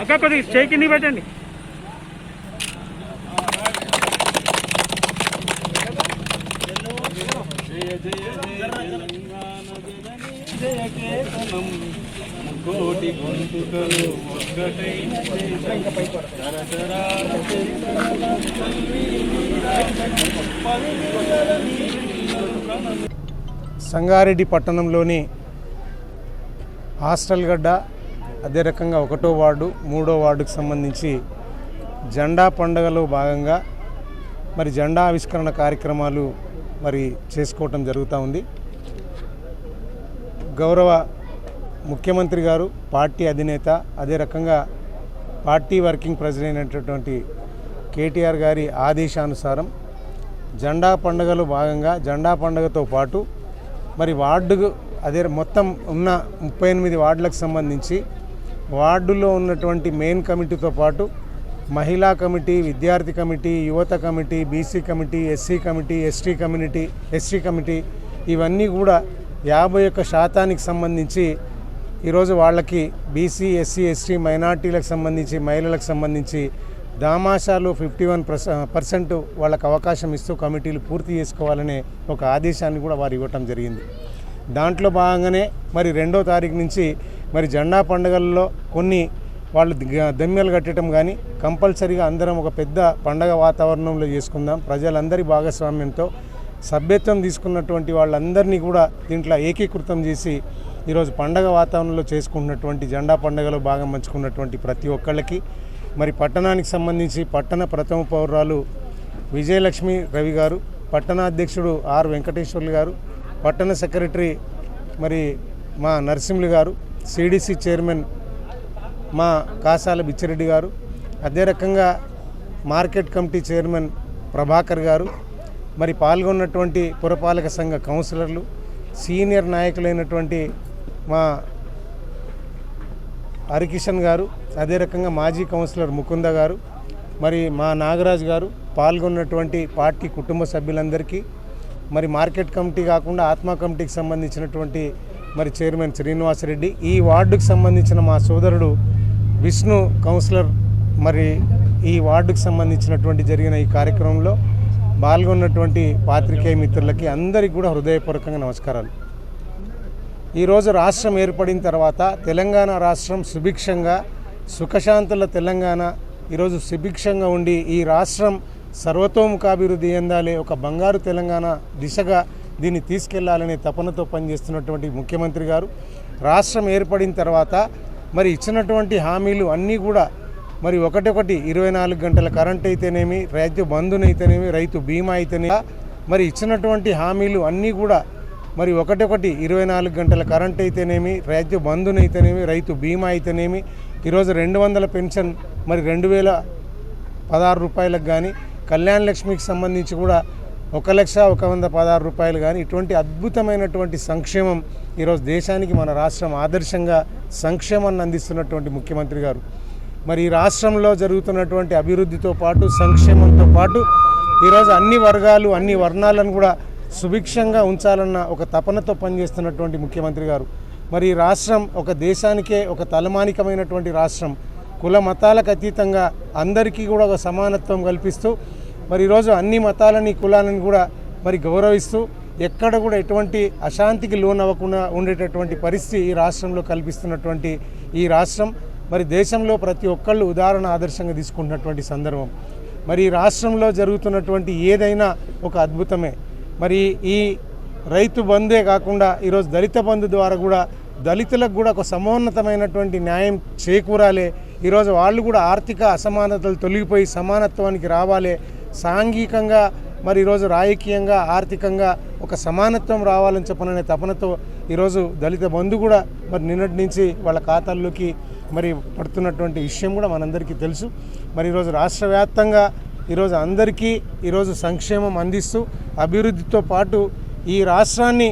అక్క కొద్దిగా స్టే కింద పెట్టండి. కోటి గొంతుకలు ఒక్కటైన సంగారెడ్డి పట్టణంలోని హాస్టల్ గడ్డ అదే రకంగా ఒకటో వార్డు మూడో వార్డుకు సంబంధించి జెండా పండుగలో భాగంగా మరి జెండా ఆవిష్కరణ కార్యక్రమాలు మరి చేసుకోవటం జరుగుతూ ఉంది. గౌరవ ముఖ్యమంత్రి గారు పార్టీ అధినేత అదే రకంగా పార్టీ వర్కింగ్ ప్రెసిడెంట్ అయినటువంటి కేటీఆర్ గారి ఆదేశానుసారం జెండా పండుగలో భాగంగా జెండా పండుగతో పాటు మరి వార్డు అదే మొత్తం ఉన్న ముప్పై ఎనిమిది వార్డులకు సంబంధించి వార్డులో ఉన్నటువంటి మెయిన్ కమిటీతో పాటు మహిళా కమిటీ విద్యార్థి కమిటీ యువత committee BC committee SC committee ST community ST committee ఇవన్నీ కూడా యాభై ఒక్క శాతానికి సంబంధించి ఈరోజు వాళ్ళకి బీసీ ఎస్సీ ఎస్టీ మైనార్టీలకు సంబంధించి మహిళలకు సంబంధించి దామాషాలు ఫిఫ్టీ వన్ పర్సెంట్ వాళ్ళకి అవకాశం ఇస్తూ కమిటీలు పూర్తి చేసుకోవాలనే ఒక ఆదేశాన్ని కూడా వారు ఇవ్వటం జరిగింది. దాంట్లో భాగంగానే మరి రెండో తారీఖు నుంచి మరి జెండా పండుగల్లో కొన్ని వాళ్ళు దమ్మెలు కట్టడం కానీ కంపల్సరీగా అందరం ఒక పెద్ద పండగ వాతావరణంలో చేసుకుందాం. ప్రజలందరి భాగస్వామ్యంతో సభ్యత్వం తీసుకున్నటువంటి వాళ్ళందరినీ కూడా దీంట్లో ఏకీకృతం చేసి ఈరోజు పండగ వాతావరణంలో చేసుకుంటున్నటువంటి జెండా పండుగలో భాగం పంచుకున్నటువంటి ప్రతి ఒక్కళ్ళకి మరి పట్టణానికి సంబంధించి పట్టణ ప్రథమ పౌరాలు విజయలక్ష్మి రవి గారు పట్టణాధ్యక్షుడు ఆర్ వెంకటేశ్వర్లు గారు పట్టణ సెక్రటరీ మరి మా నరసింహులు గారు సిడిసి చైర్మన్ మా కాసాల బిచ్చిరెడ్డి గారు అదే రకంగా మార్కెట్ కమిటీ చైర్మన్ ప్రభాకర్ గారు మరి పాల్గొన్నటువంటి పురపాలక సంఘ కౌన్సిలర్లు సీనియర్ నాయకులైనటువంటి మా హరికిషన్ గారు అదే రకంగా మాజీ కౌన్సిలర్ ముకుంద గారు మరి మా నాగరాజు గారు పాల్గొన్నటువంటి పార్టీ కుటుంబ సభ్యులందరికీ మరి మార్కెట్ కమిటీ కాకుండా ఆత్మ కమిటీకి సంబంధించినటువంటి మరి చైర్మన్ శ్రీనివాసరెడ్డి. ఈ వార్డుకు సంబంధించిన మా సోదరుడు విష్ణు కౌన్సిలర్ మరి ఈ వార్డుకు సంబంధించినటువంటి జరిగిన ఈ కార్యక్రమంలో పాల్గొన్నటువంటి పాత్రికేయ మిత్రులకి అందరికీ కూడా హృదయపూర్వకంగా నమస్కారాలు. ఈరోజు రాష్ట్రం ఏర్పడిన తర్వాత తెలంగాణ రాష్ట్రం సుభిక్షంగా సుఖశాంతుల తెలంగాణ ఈరోజు సుభిక్షంగా ఉండి ఈ రాష్ట్రం సర్వతోముఖాభివృద్ధి చెందాలి ఒక బంగారు తెలంగాణ దిశగా దీన్ని తీసుకెళ్ళాలనే తపనతో పనిచేస్తున్నటువంటి ముఖ్యమంత్రి గారు రాష్ట్రం ఏర్పడిన తర్వాత మరి ఇచ్చినటువంటి హామీలు అన్నీ కూడా మరి ఒకటొకటి ఇరవై నాలుగు గంటల కరెంట్ అయితేనేమి రైతు బంధునైతేనేమి రైతు బీమా అయితేనే మరి ఇచ్చినటువంటి హామీలు అన్నీ కూడా మరి ఒకటొకటి ఇరవై నాలుగు గంటల కరెంట్ అయితేనేమి రైతు బంధునైతేనేమి రైతు బీమా అయితేనేమి ఈరోజు రెండు వందల పెన్షన్ మరి రెండు వేల పదహారు రూపాయలకు కానీ కళ్యాణ లక్ష్మికి సంబంధించి కూడా ఒక లక్ష ఒక వంద పదహారు రూపాయలు కానీ ఇటువంటి అద్భుతమైనటువంటి సంక్షేమం ఈరోజు దేశానికి మన రాష్ట్రం ఆదర్శంగా సంక్షేమాన్ని అందిస్తున్నటువంటి ముఖ్యమంత్రి గారు. మరి ఈ రాష్ట్రంలో జరుగుతున్నటువంటి అభివృద్ధితో పాటు సంక్షేమంతో పాటు ఈరోజు అన్ని వర్గాలు అన్ని వర్ణాలను కూడా సుభిక్షంగా ఉంచాలన్న ఒక తపనతో పనిచేస్తున్నటువంటి ముఖ్యమంత్రి గారు. మరి ఈ రాష్ట్రం ఒక దేశానికే ఒక తలమానికమైనటువంటి రాష్ట్రం. కుల మతాలకు అతీతంగా అందరికీ కూడా ఒక సమానత్వం కల్పిస్తూ మరి ఈరోజు అన్ని మతాలని కులాలని కూడా మరి గౌరవిస్తూ ఎక్కడ కూడా ఎటువంటి అశాంతికి లోనవ్వకుండా ఉండేటటువంటి పరిస్థితి ఈ రాష్ట్రంలో కల్పిస్తున్నటువంటి ఈ రాష్ట్రం. మరి దేశంలో ప్రతి ఒక్కళ్ళు ఉదాహరణ ఆదర్శంగా తీసుకుంటున్నటువంటి సందర్భం. మరి ఈ రాష్ట్రంలో జరుగుతున్నటువంటి ఏదైనా ఒక అద్భుతమే. మరి ఈ రైతు బందే కాకుండా ఈరోజు దళిత బంధు ద్వారా కూడా దళితులకు కూడా ఒక సమోన్నతమైనటువంటి న్యాయం చేకూరాలి. ఈరోజు వాళ్ళు కూడా ఆర్థిక అసమానతలు తొలగిపోయి సమానత్వానికి రావాలి. సాంఘికంగా మరి ఈరోజు రాజకీయంగా ఆర్థికంగా ఒక సమానత్వం రావాలని చెప్పననే తపనతో ఈరోజు దళిత బంధు కూడా మరి నిన్నటి నుంచి వాళ్ళ ఖాతాల్లోకి మరి పడుతున్నటువంటి విషయం కూడా మనందరికీ తెలుసు. మరి ఈరోజు రాష్ట్ర వ్యాప్తంగా ఈరోజు అందరికీ ఈరోజు సంక్షేమం అందిస్తూ అభివృద్ధితో పాటు ఈ రాష్ట్రాన్ని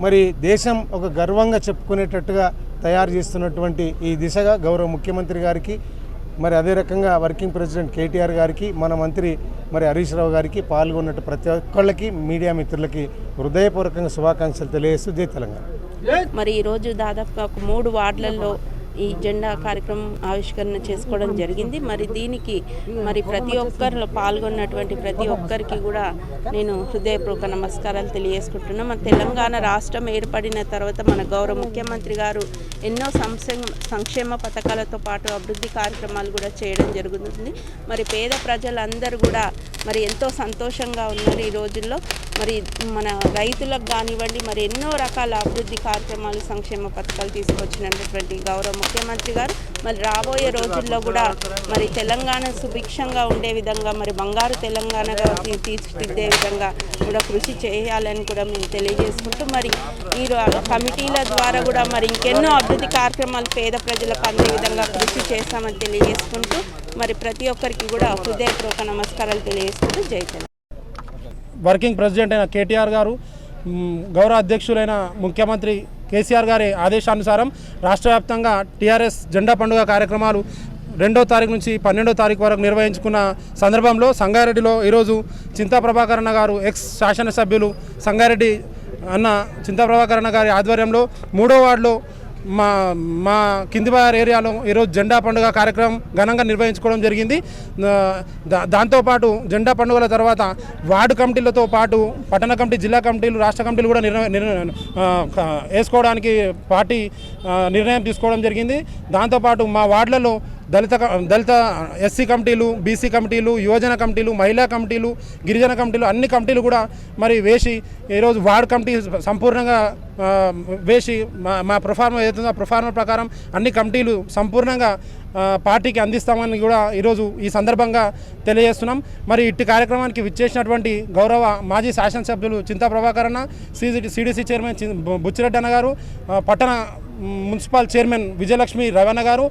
మరి దేశం ఒక గర్వంగా చెప్పుకునేటట్టుగా తయారు చేస్తున్నటువంటి ఈ దిశగా గౌరవ ముఖ్యమంత్రి గారికి మరి అదే రకంగా వర్కింగ్ ప్రెసిడెంట్ కేటీఆర్ గారికి మన మంత్రి మరి హరీష్ రావు గారికి పాల్గొన్నట్టు ప్రతి ఒక్కళ్ళకి మీడియా మిత్రులకి హృదయపూర్వకంగా శుభాకాంక్షలు తెలియజేస్తూ జై తెలంగాణ. మరి ఈరోజు దాదాపుగా ఒక మూడు వార్డులలో ఈ జెండా కార్యక్రమం ఆవిష్కరణ చేసుకోవడం జరిగింది. మరి దీనికి మరి ప్రతి ఒక్కరిలో పాల్గొన్నటువంటి ప్రతి ఒక్కరికి కూడా నేను హృదయపూర్వక నమస్కారాలు తెలియజేసుకుంటున్నాను మన తెలంగాణ రాష్ట్రం ఏర్పడిన తర్వాత మన గౌరవ ముఖ్యమంత్రి గారు ఎన్నో సంక్షేమ సంక్షేమ పథకాలతో పాటు అభివృద్ధి కార్యక్రమాలు కూడా చేయడం జరుగుతుంది. మరి పేద ప్రజలందరూ కూడా మరి ఎంతో సంతోషంగా ఉన్నారు ఈ రోజుల్లో. మరి మన రైతులకు కానివ్వండి మరి ఎన్నో రకాల అభివృద్ధి కార్యక్రమాలు సంక్షేమ పథకాలు తీసుకొచ్చినటువంటి గౌరవ ముఖ్యమంత్రి గారు. మరి రాబోయే రోజుల్లో కూడా మరి తెలంగాణ సుభిక్షంగా ఉండే విధంగా మరి బంగారు తెలంగాణగా తీర్చిదిద్దే విధంగా కూడా కృషి చేయాలని కూడా మేము తెలియజేసుకుంటూ మరి ఈ కమిటీల ద్వారా కూడా మరి ఇంకెన్నో అభివృద్ధి కార్యక్రమాలు పేద ప్రజలకు అందే విధంగా కృషి చేస్తామని తెలియజేసుకుంటూ మరి ప్రతి ఒక్కరికి కూడా హృదయపూర్వక నమస్కారాలు తెలియజేసుకుంటూ జై వర్కింగ్ ప్రెసిడెంట్ అయిన కేటీఆర్ గారు గౌరవ అధ్యక్షులైన ముఖ్యమంత్రి కేసీఆర్ గారి ఆదేశానుసారం రాష్ట్ర వ్యాప్తంగా టీఆర్ఎస్ జెండా పండుగ కార్యక్రమాలు రెండో తారీఖు నుంచి పన్నెండో తారీఖు వరకు నిర్వహించుకున్న సందర్భంలో సంగారెడ్డిలో ఈరోజు చింతా ప్రభాకరణ గారు ఎక్స్ శాసనసభ్యులు సంగారెడ్డి అన్న చింతా ప్రభాకరణ గారి ఆధ్వర్యంలో మూడో వార్డులో మా మా కిందిబార్ ఏరియాలో ఈరోజు జెండా పండుగ కార్యక్రమం ఘనంగా నిర్వహించుకోవడం జరిగింది. దా- దాంతోపాటు జెండా పండుగల తర్వాత వార్డు కమిటీలతో పాటు పట్టణ కమిటీ జిల్లా కమిటీలు రాష్ట్ర కమిటీలు కూడా నిర్ణ వేసుకోవడానికి పార్టీ నిర్ణయం తీసుకోవడం జరిగింది. దాంతోపాటు మా వార్డులలో దళిత క- దళిత ఎస్సీ కమిటీలు బీసీ కమిటీలు యువజన కమిటీలు మహిళా కమిటీలు గిరిజన కమిటీలు అన్ని కమిటీలు కూడా మరి వేసి ఈరోజు వార్డ్ కమిటీ సంపూర్ణంగా వేసి మా మా ప్రొఫార్మ ఏదైతుందో ఆ ప్రొఫార్మ ప్రకారం అన్ని కమిటీలు సంపూర్ణంగా పార్టీకి అందిస్తామని కూడా ఈరోజు ఈ సందర్భంగా తెలియజేస్తున్నాం. మరి ఇట్టి కార్యక్రమానికి విచ్చేసినటువంటి గౌరవ మాజీ శాసనసభ్యులు Chinta Prabhakar CD CDC chairman Buchireddy అన్న గారు పట్టణ మున్సిపల్ చైర్మన్ విజయలక్ష్మి రవణ గారు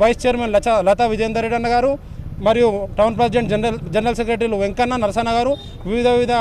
వైస్ చైర్మన్ లచ లతా విజేందర్ రెడ్డి అన్న గారు మరియు టౌన్ ప్రెసిడెంట్ జనరల్ జనరల్ సెక్రటరీలు వెంకన్న నరసన్న గారు వివిధ వివిధ